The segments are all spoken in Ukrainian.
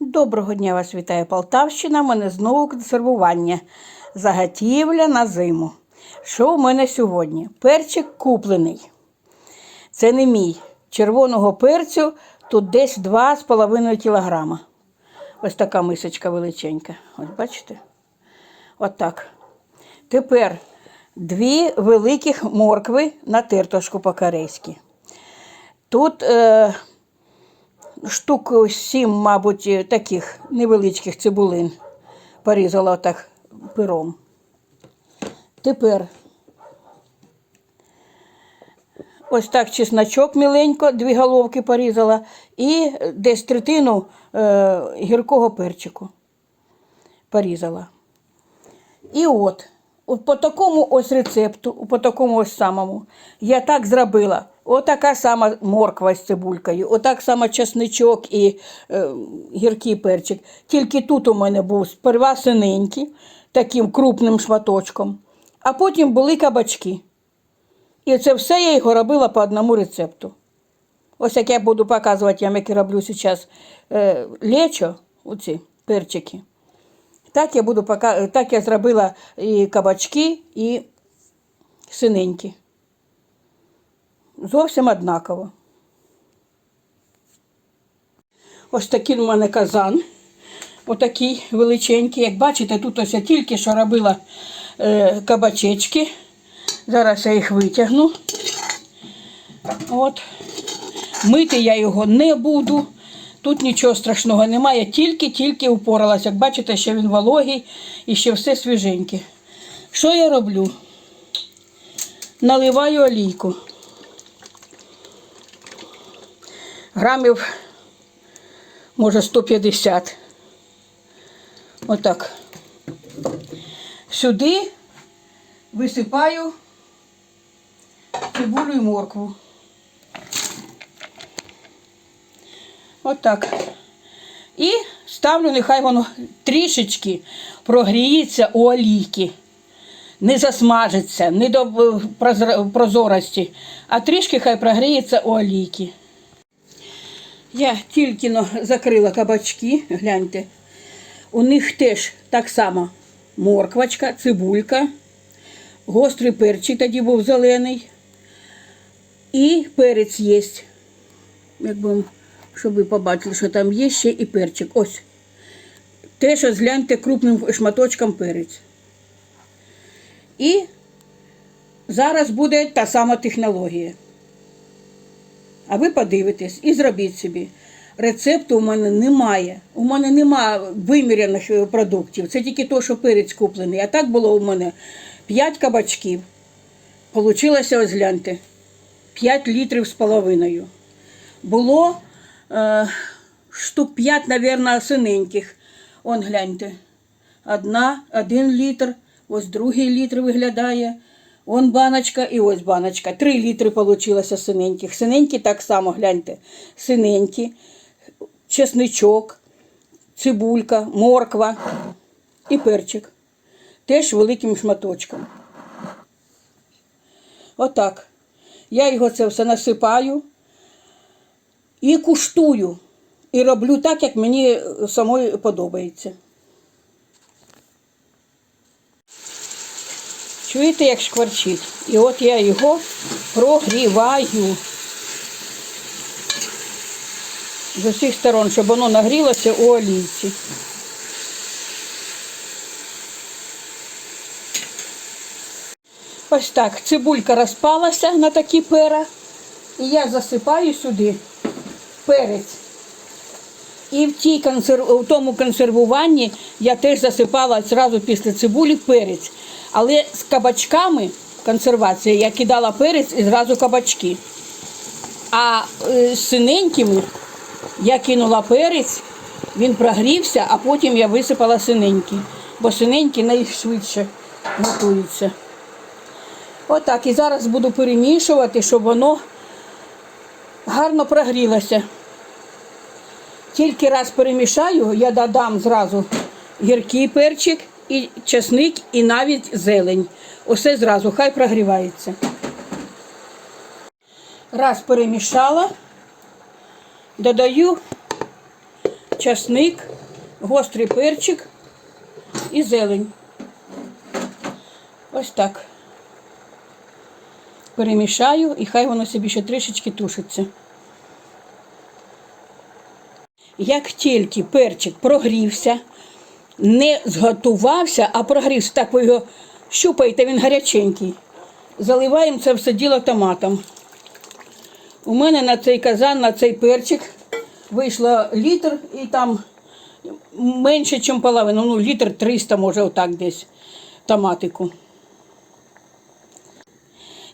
Доброго дня вас вітає Полтавщина. У мене знову консервування. Заготівля на зиму. Що у мене сьогодні? Перчик куплений. Це не мій. Червоного перцю тут десь 2,5 кілограма. Ось така мисочка величенька. Ось бачите? Отак. Тепер дві великих моркви на тертошку по-корейськи. Тут е, штук сім, мабуть, таких невеличких цибулин порізала отак пером. Тепер ось так чесночок міленько, дві головки порізала, і десь третину е, гіркого перчику порізала. І от по такому ось рецепту, по такому ось самому, я так зробила. Отака сама морква з цибулькою, отак само чесничок і е, гіркий перчик. Тільки тут у мене був сперва синенький, таким крупним шматочком, а потім були кабачки. І це все я його робила по одному рецепту. Ось як я буду показувати, я як я роблю зараз е, лечо, оці перчики. Так я буду пока... так я зробила і кабачки, і синенькі. Зовсім однаково. Ось такий у мене казан. Отакий величенький. Як бачите, тут ось я тільки що робила е, кабачечки. Зараз я їх витягну. От. Мити я його не буду. Тут нічого страшного немає, тільки-тільки упоралась. Як бачите, ще він вологий і ще все свіженьке. Що я роблю? Наливаю олійку. Грамів, може, 150. Отак. Сюди висипаю цибулю і моркву. Отак. І ставлю, нехай воно трішечки прогріється у олійки. Не засмажиться, не до е, прозорості, а трішки хай прогріється у олійки. Я тільки закрила кабачки, гляньте. У них теж так само морквочка, цибулька, гострий перчик тоді був зелений. І перець є. Якби, щоб ви побачили, що там є ще і перчик. Ось. Теж ось гляньте крупним шматочком перець. І зараз буде та сама технологія. А ви подивитесь і зробіть собі. Рецепту у мене немає. У мене немає виміряних е, продуктів. Це тільки то, що перець куплений. А так було у мене 5 кабачків. Получилося, ось гляньте, 5 літрів з половиною. Було е, штук 5, мабуть, синеньких. Он гляньте. Одна, один літр, ось другий літр виглядає. Он баночка і ось баночка. Три літри вийшло синеньких. Синенькі так само, гляньте. Синенькі, чесничок, цибулька, морква і перчик. Теж великим шматочком. Отак. Я його це все насипаю і куштую. І роблю так, як мені самої подобається. Чуєте, як шкварчить? І от я його прогріваю з усіх сторон, щоб воно нагрілося у олійці. Ось так, цибулька розпалася на такі пера. І я засипаю сюди перець. І в, тій консерв... в тому консервуванні я теж засипала одразу після цибулі перець. Але з кабачками консервація я кидала перець і зразу кабачки. А е, з синенькими я кинула перець, він прогрівся, а потім я висипала синенький, бо синенький найшвидше готується. Отак. І зараз буду перемішувати, щоб воно гарно прогрілося. Тільки раз перемішаю, я додам зразу гіркий перчик, і чесник, і навіть зелень. Усе зразу, хай прогрівається. Раз перемішала, додаю часник, гострий перчик і зелень. Ось так. Перемішаю і хай воно собі ще трішечки тушиться. Як тільки перчик прогрівся, не зготувався, а прогрівся, так ви його щупаєте, він гаряченький. Заливаємо це все діло томатом. У мене на цей казан, на цей перчик вийшло літр і там менше, ніж половину, ну літр 300, може, отак десь томатику.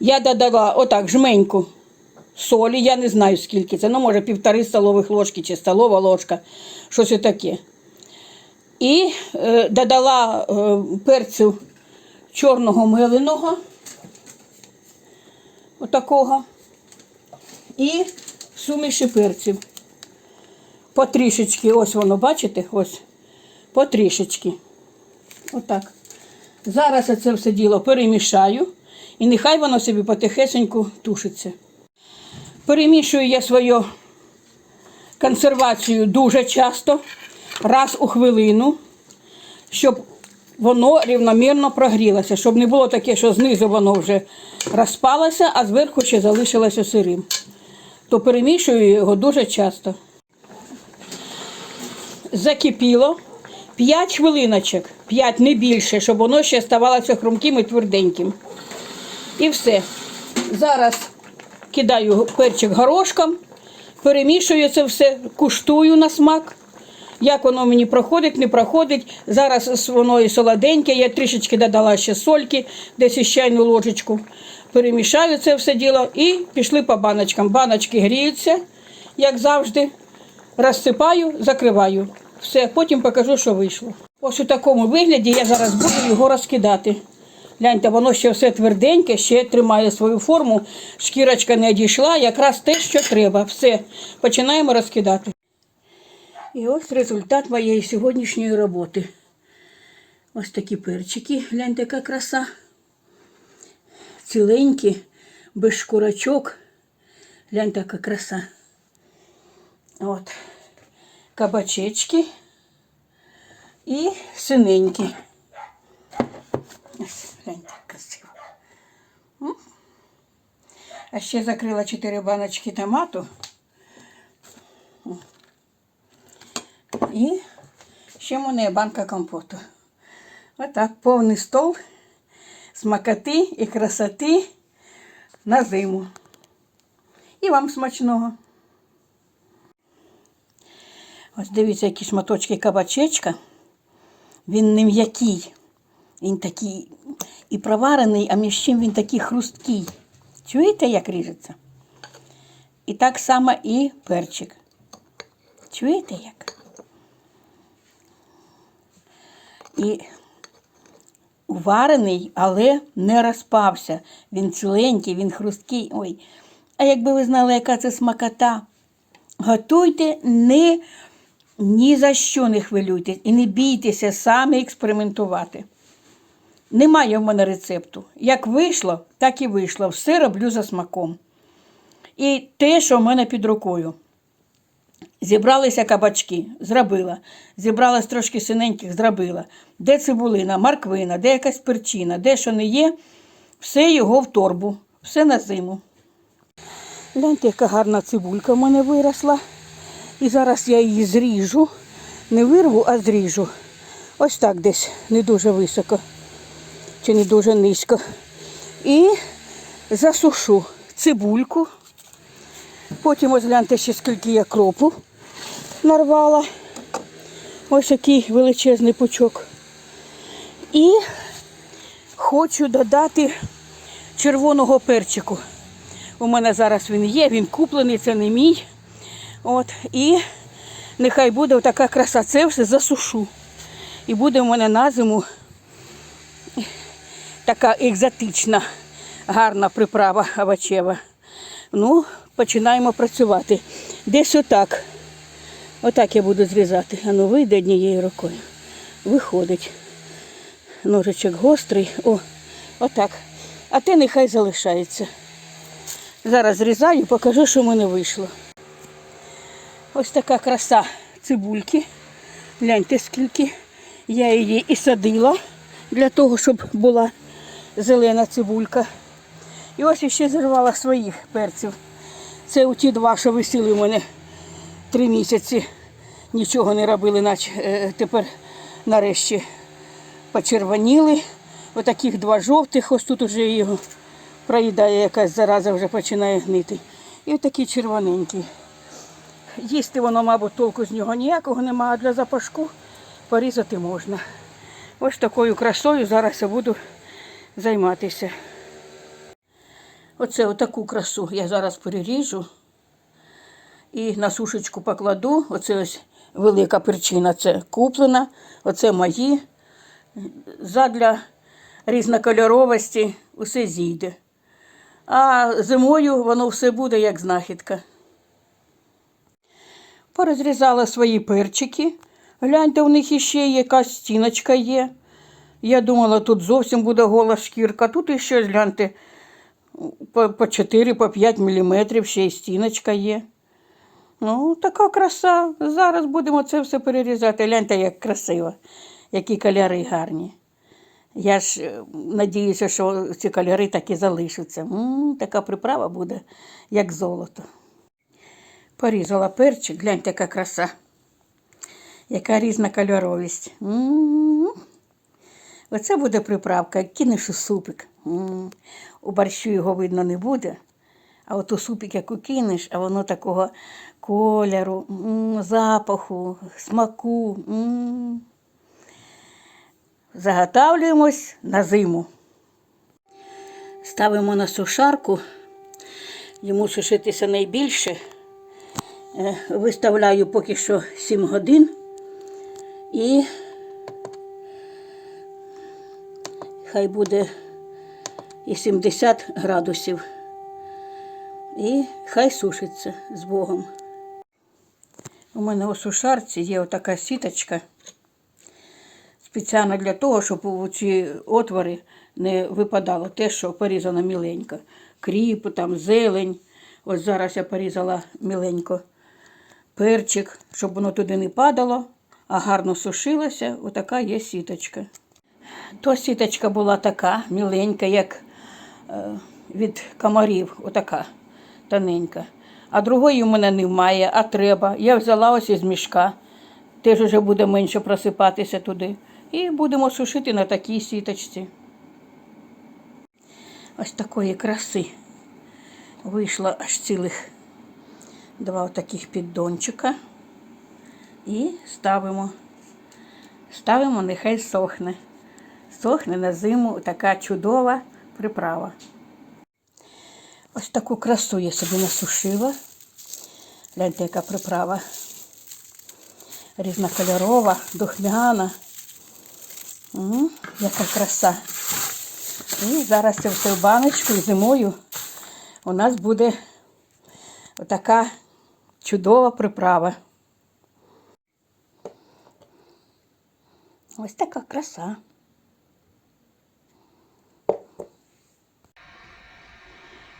Я додала отак жменьку солі, я не знаю скільки це, ну може півтори столових ложки чи столова ложка, щось таке. І е, додала е, перцю чорного меленого, отакого, і суміші перців. Потрішечки, ось воно, бачите? Ось, потрішечки. Отак. Зараз я це все діло перемішаю і нехай воно собі потихесеньку тушиться. Перемішую я свою консервацію дуже часто, раз у хвилину, щоб воно рівномірно прогрілося, щоб не було таке, що знизу воно вже розпалося, а зверху ще залишилося сирим. То перемішую його дуже часто. Закипіло 5 хвилиночок, 5 не більше, щоб воно ще ставалося хрумким і тверденьким. І все. Зараз кидаю перчик горошком, перемішую це все, куштую на смак. Як воно мені проходить, не проходить. Зараз воно і солоденьке, я трішечки додала ще сольки, десь із чайну ложечку. Перемішаю це все діло і пішли по баночкам. Баночки гріються, як завжди. Розсипаю, закриваю. Все, потім покажу, що вийшло. Ось у такому вигляді я зараз буду його розкидати. Гляньте, воно ще все тверденьке, ще тримає свою форму, шкірочка не одійшла, якраз те, що треба. Все, починаємо розкидати. І ось результат моєї сьогоднішньої роботи. Ось такі перчики. Гляньте, яка краса. Ціленькі, без шкурочок. Гляньте, яка краса. От. Кабачечки і синенькі. Ось, гляньте, як красиво. А ще закрила 4 баночки томату. І ще в мене є банка компоту. Отак, повний стол смакоти і красоти на зиму. І вам смачного. Ось дивіться, які шматочки кабачечка. Він не м'який. Він такий і проварений, а між чим він такий хрусткий. Чуєте, як ріжеться? І так само і перчик. Чуєте як? І уварений, але не розпався. Він ціленький, він хрусткий. Ой. А якби ви знали, яка це смакота, готуйте не ні за що не хвилюйтесь і не бійтеся самі експериментувати. Немає в мене рецепту. Як вийшло, так і вийшло. Все роблю за смаком. І те, що в мене під рукою. Зібралися кабачки, зробила. Зібралась трошки синеньких, зробила. Де цибулина, морквина, де якась перчина, де що не є, все його в торбу, все на зиму. Гляньте, яка гарна цибулька в мене виросла. І зараз я її зріжу. Не вирву, а зріжу. Ось так десь, не дуже високо чи не дуже низько. І засушу цибульку. Потім ось гляньте ще скільки я кропу нарвала. Ось який величезний пучок. І хочу додати червоного перчику. У мене зараз він є, він куплений, це не мій. От, І нехай буде така краса. Це все засушу. І буде в мене на зиму така екзотична, гарна приправа овочева. Ну, починаємо працювати. Десь отак. Отак я буду зрізати. А ну вийде однією рукою. Виходить. Ножичок гострий. О, отак. А те нехай залишається. Зараз зрізаю, покажу, що в мене вийшло. Ось така краса цибульки. Гляньте, скільки я її і садила для того, щоб була зелена цибулька. І ось ще зірвала своїх перців. Це у ті два, що висіли у мене три місяці. Нічого не робили, наче тепер нарешті почервоніли. Отаких два жовтих, ось тут уже його проїдає якась зараза, вже починає гнити. І отакий червоненький. Їсти воно, мабуть, толку з нього ніякого немає, а для запашку порізати можна. Ось такою красою зараз я буду займатися. Оце отаку красу я зараз переріжу і на сушечку покладу. Оце ось велика перчина, це куплена, оце мої. Задля різнокольоровості усе зійде. А зимою воно все буде як знахідка. Порозрізала свої перчики. Гляньте, у них іще якась стіночка є. Я думала, тут зовсім буде гола шкірка. Тут іще, гляньте, по, по 4 по 5 мм ще й стіночка є. Ну, така краса. Зараз будемо це все перерізати. Гляньте, як красиво, які кольори гарні. Я ж е, надіюся, що ці кольори так і залишаться. м така приправа буде, як золото. Порізала перчик, гляньте, яка краса. Яка різна кольоровість. М. Оце буде приправка, кинеш у супик. У борщу його видно не буде. А от у супик, як кинеш, а воно такого кольору, запаху, смаку. Заготавлюємось на зиму. Ставимо на сушарку, йому сушитися найбільше. Е, Виставляю поки що 7 годин і хай буде і 70 градусів. І хай сушиться з Богом. У мене у сушарці є отака сіточка спеціально для того, щоб у ці отвори не випадало те, що порізано міленько. Кріп, там, зелень. Ось зараз я порізала міленько перчик, щоб воно туди не падало, а гарно сушилося. Отака є сіточка. То сіточка була така міленька, як е, від комарів, отака тоненька. А другої у мене немає, а треба. Я взяла ось із мішка, теж вже буде менше просипатися туди. І будемо сушити на такій сіточці. Ось такої краси. Вийшло аж цілих два таких піддончика. І ставимо. Ставимо, нехай сохне. Сохне на зиму така чудова приправа. Ось таку красу я собі насушила. Гляньте, яка приправа. Різнокольорова, духмяна. М, яка краса. І зараз це все в баночку зимою у нас буде отака чудова приправа. Ось така краса.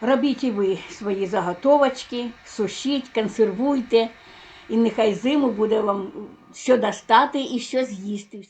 Робіть і ви свої заготовочки, сушіть, консервуйте, і нехай зиму буде вам що достати і що з'їсти.